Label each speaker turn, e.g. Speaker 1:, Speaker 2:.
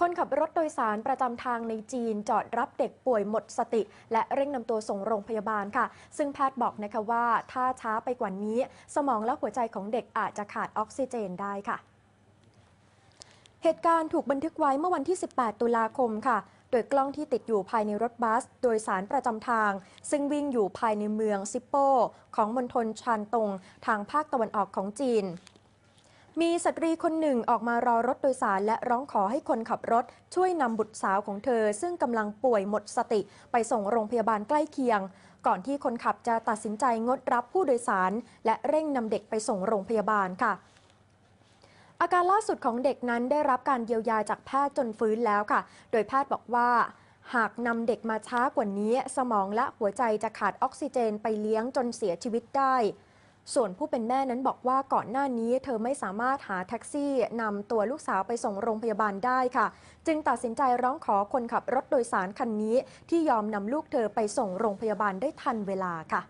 Speaker 1: คนขับรถโดยสารประจำทางในจีนจอดรับเด็กป่วยหมดสติ และเร่งนำตัวส่งโรงพยาบาลค่ะ ซึ่งแพทย์บอกนะคะว่าถ้าช้าไปกว่านี้ สมองและหัวใจของเด็กอาจจะขาดออกซิเจนได้ค่ะ เหตุการณ์ถูกบันทึกไว้เมื่อวันที่ 18 ตุลาคมค่ะโดยกล้องที่ติดอยู่ภายในรถบัส โดยสารประจำทาง ซึ่งวิ่งอยู่ภายในเมืองซิปโป ของมณฑลชานตง ทางภาคตะวันออกของจีน มีสตรีคนหนึ่งออกมารอรถโดยสารและร้องขอให้คนขับรถ ช่วยนำบุตรสาวของเธอ ซึ่งกำลังป่วยหมดสติ ไปส่งโรงพยาบาลใกล้เคียง ก่อนที่คนขับจะตัดสินใจงดรับผู้โดยสาร และเร่งนำเด็กไปส่งโรงพยาบาลค่ะ อาการล่าสุดของเด็กนั้นได้รับการเยียวยาจากแพทย์จนฟื้นแล้วค่ะ โดยแพทย์บอกว่าหากนำเด็กมาช้ากว่านี้ สมองและหัวใจจะขาดออกซิเจนไปเลี้ยงจนเสียชีวิตได้ ส่วนผู้เป็นแม่นั้นบอกว่าก่อนหน้านี้เธอไม่สามารถหาแท็กซี่นำตัวลูกสาวไปส่งโรงพยาบาลได้ค่ะ จึงตัดสินใจร้องขอคนขับรถโดยสารคันนี้ ที่ยอมนำลูกเธอไปส่งโรงพยาบาลได้ทันเวลาค่ะ